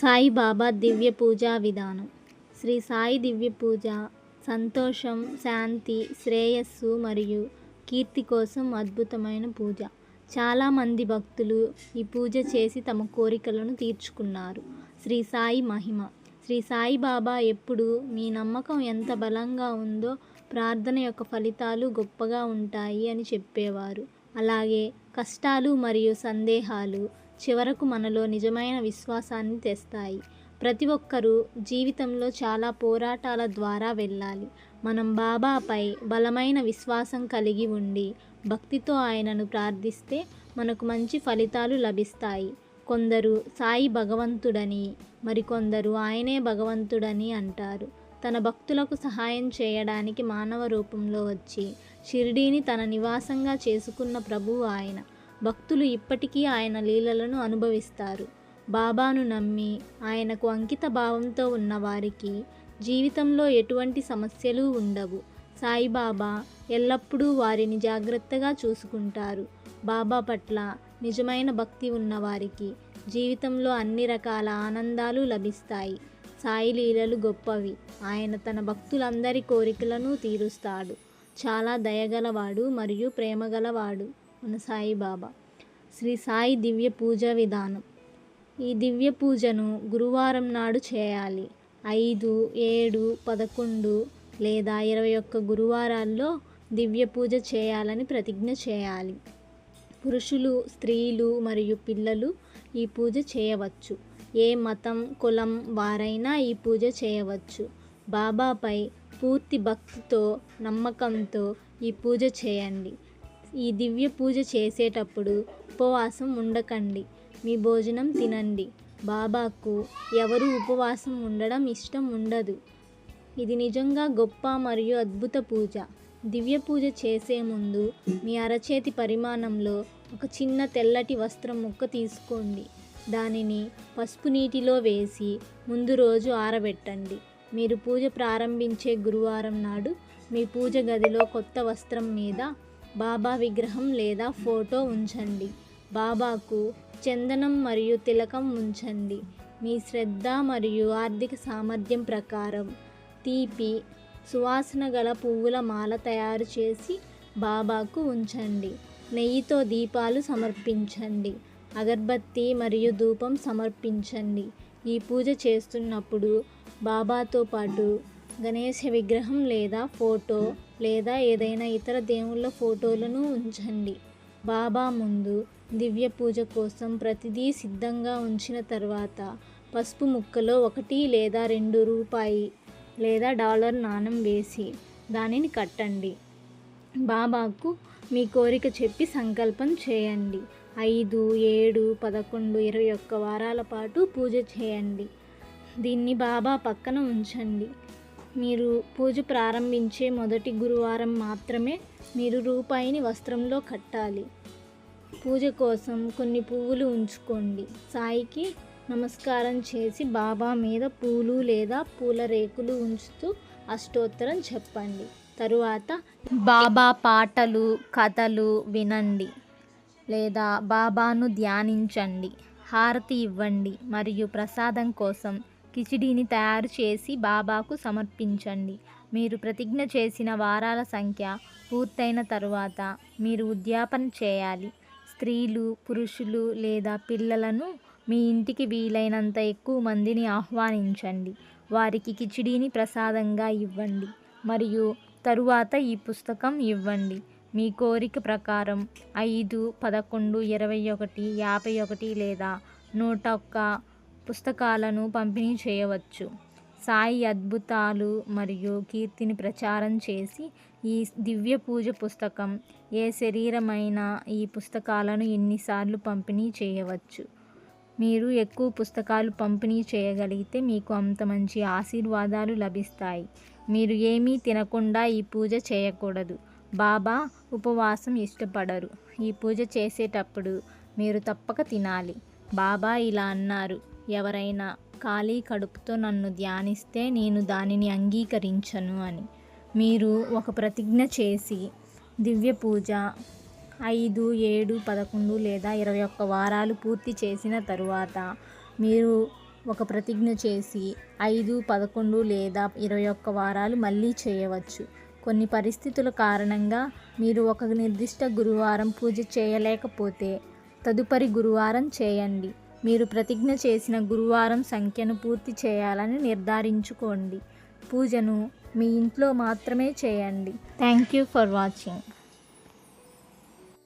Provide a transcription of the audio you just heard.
సాయిబాబా దివ్య పూజా విధానం. శ్రీ సాయి దివ్య పూజ సంతోషం శాంతి శ్రేయస్సు మరియు కీర్తి కోసం అద్భుతమైన పూజ. చాలామంది భక్తులు ఈ పూజ చేసి తమ కోరికలను తీర్చుకున్నారు. శ్రీ సాయి మహిమ. శ్రీ సాయిబాబా ఎప్పుడు మీ నమ్మకం ఎంత బలంగా ఉందో ప్రార్థన యొక్క ఫలితాలు గొప్పగా ఉంటాయి అని చెప్పేవారు. అలాగే కష్టాలు మరియు సందేహాలు చివరకు మనలో నిజమైన విశ్వాసాన్ని తెస్తాయి. ప్రతి ఒక్కరూ జీవితంలో చాలా పోరాటాల ద్వారా వెళ్ళాలి. మనం బాబాపై బలమైన విశ్వాసం కలిగి ఉండి భక్తితో ఆయనను ప్రార్థిస్తే మనకు మంచి ఫలితాలు లభిస్తాయి. కొందరు సాయి భగవంతుడని మరికొందరు ఆయనే భగవంతుడని అంటారు. తన భక్తులకు సహాయం చేయడానికి మానవ రూపంలో వచ్చి షిరిడీని తన నివాసంగా చేసుకున్న ప్రభువు ఆయన. భక్తులు ఇప్పటికీ ఆయన లీలలను అనుభవిస్తారు. బాబాను నమ్మి ఆయనకు అంకిత భావంతో ఉన్న వారికి జీవితంలో ఎటువంటి సమస్యలు ఉండవు. సాయిబాబా ఎల్లప్పుడూ వారిని జాగ్రత్తగా చూసుకుంటారు. బాబా పట్ల నిజమైన భక్తి ఉన్నవారికి జీవితంలో అన్ని రకాల ఆనందాలు లభిస్తాయి. సాయి లీలలు గొప్పవి. ఆయన తన భక్తులందరి కోరికలను తీరుస్తాడు. చాలా దయగలవాడు మరియు ప్రేమగలవాడు. మన సాయిబాబా శ్రీ సాయి దివ్య పూజ విధానం. ఈ దివ్య పూజను గురువారం నాడు చేయాలి. ఐదు ఏడు పదకొండు లేదా ఇరవై ఒక్క గురువారాల్లో దివ్య పూజ చేయాలని ప్రతిజ్ఞ చేయాలి. పురుషులు స్త్రీలు మరియు పిల్లలు ఈ పూజ చేయవచ్చు. ఏ మతం కులం వారైనా ఈ పూజ చేయవచ్చు. బాబాపై పూర్తి భక్తితో నమ్మకంతో ఈ పూజ చేయండి. ఈ దివ్య పూజ చేసేటప్పుడు ఉపవాసం ఉండకండి. మీ భోజనం తినండి. బాబాకు ఎవరు ఉపవాసం ఉండడం ఇష్టం ఉండదు. ఇది నిజంగా గొప్ప మరియు అద్భుత పూజ. దివ్య పూజ చేసే ముందు మీ అరచేతి పరిమాణంలో ఒక చిన్న తెల్లటి వస్త్రం ముక్క తీసుకోండి. దానిని పసుపు నీటిలో వేసి ముందు రోజు ఆరబెట్టండి. మీరు పూజ ప్రారంభించే గురువారం నాడు మీ పూజ గదిలో కొత్త వస్త్రం మీద బాబా విగ్రహం లేదా ఫోటో ఉంచండి. బాబాకు చందనం మరియు తిలకం ఉంచండి. మీ శ్రద్ధ మరియు ఆర్థిక సామర్థ్యం ప్రకారం తీపి సువాసన గల పువ్వుల మాల తయారు చేసి బాబాకు ఉంచండి. నెయ్యితో దీపాలు సమర్పించండి. అగర్బత్తి మరియు ధూపం సమర్పించండి. ఈ పూజ చేస్తున్నప్పుడు బాబాతో పాటు గణేష విగ్రహం లేదా ఫోటో లేదా ఏదైనా ఇతర దేవుళ్ళ ఫోటోలను ఉంచండి. బాబా ముందు దివ్య పూజ కోసం ప్రతిదీ సిద్ధంగా ఉంచిన తర్వాత పసుపు ముక్కలో ఒకటి లేదా రెండు రూపాయి లేదా డాలర్ నాణం వేసి దానిని కట్టండి. బాబాకు మీ కోరిక చెప్పి సంకల్పం చేయండి. ఐదు ఏడు పదకొండు ఇరవై ఒక్క వారాల పాటు పూజ చేయండి. దీన్ని బాబా పక్కన ఉంచండి. మీరు పూజ ప్రారంభించే మొదటి గురువారం మాత్రమే మీరు రూపాయిని వస్త్రంలో కట్టాలి. పూజ కోసం కొన్ని పువ్వులు ఉంచుకోండి. సాయికి నమస్కారం చేసి బాబా మీద పూలు లేదా పూల రేకులు ఉంచుతూ అష్టోత్తరం చెప్పండి. తరువాత బాబా పాటలు కథలు వినండి లేదా బాబాను ధ్యానించండి. హారతి ఇవ్వండి. మరియు ప్రసాదం కోసం కిచిడీని తయారు చేసి బాబాకు సమర్పించండి. మీరు ప్రతిజ్ఞ చేసిన వారాల సంఖ్య పూర్తయిన తరువాత మీరు ఉద్యాపన చేయాలి. స్త్రీలు పురుషులు లేదా పిల్లలను మీ ఇంటికి వీలైనంత ఎక్కువ మందిని ఆహ్వానించండి. వారికి కిచిడీని ప్రసాదంగా ఇవ్వండి. మరియు తరువాత ఈ పుస్తకం ఇవ్వండి. మీ కోరిక ప్రకారం ఐదు పదకొండు ఇరవై ఒకటి యాభై ఒకటి లేదా నూట ఒక్క పుస్తకాలను పంపిణీ చేయవచ్చు. సాయి అద్భుతాలు మరియు కీర్తిని ప్రచారం చేసి ఈ దివ్య పూజ పుస్తకం ఏ శరీరమైన ఈ పుస్తకాలను ఎన్నిసార్లు పంపిణీ చేయవచ్చు? మీరు ఎక్కువ పుస్తకాలు పంపిణీ చేయగలిగితే మీకు అంత మంచి ఆశీర్వాదాలు లభిస్తాయి. మీరు ఏమీ తినకుండా ఈ పూజ చేయకూడదు. బాబా ఉపవాసం ఇష్టపడరు. ఈ పూజ చేసేటప్పుడు మీరు తప్పక తినాలి. బాబా ఇలా అన్నారు. ఎవరైనా ఖాళీ కడుపుతో నన్ను ధ్యానిస్తే నేను దానిని అంగీకరించను అని. మీరు ఒక ప్రతిజ్ఞ చేసి దివ్య పూజ ఐదు ఏడు పదకొండు లేదా ఇరవై ఒక్క వారాలు పూర్తి చేసిన తరువాత మీరు ఒక ప్రతిజ్ఞ చేసి ఐదు పదకొండు లేదా ఇరవై ఒక్క వారాలు మళ్ళీ చేయవచ్చు. కొన్ని పరిస్థితుల కారణంగా మీరు ఒక నిర్దిష్ట గురువారం పూజ చేయలేకపోతే తదుపరి గురువారం చేయండి. మీరు ప్రతిజ్ఞ చేసిన గురువారం సంఖ్యను పూర్తి చేయాలని నిర్ధారించుకోండి. పూజను మీ ఇంట్లో మాత్రమే చేయండి. Thank you for watching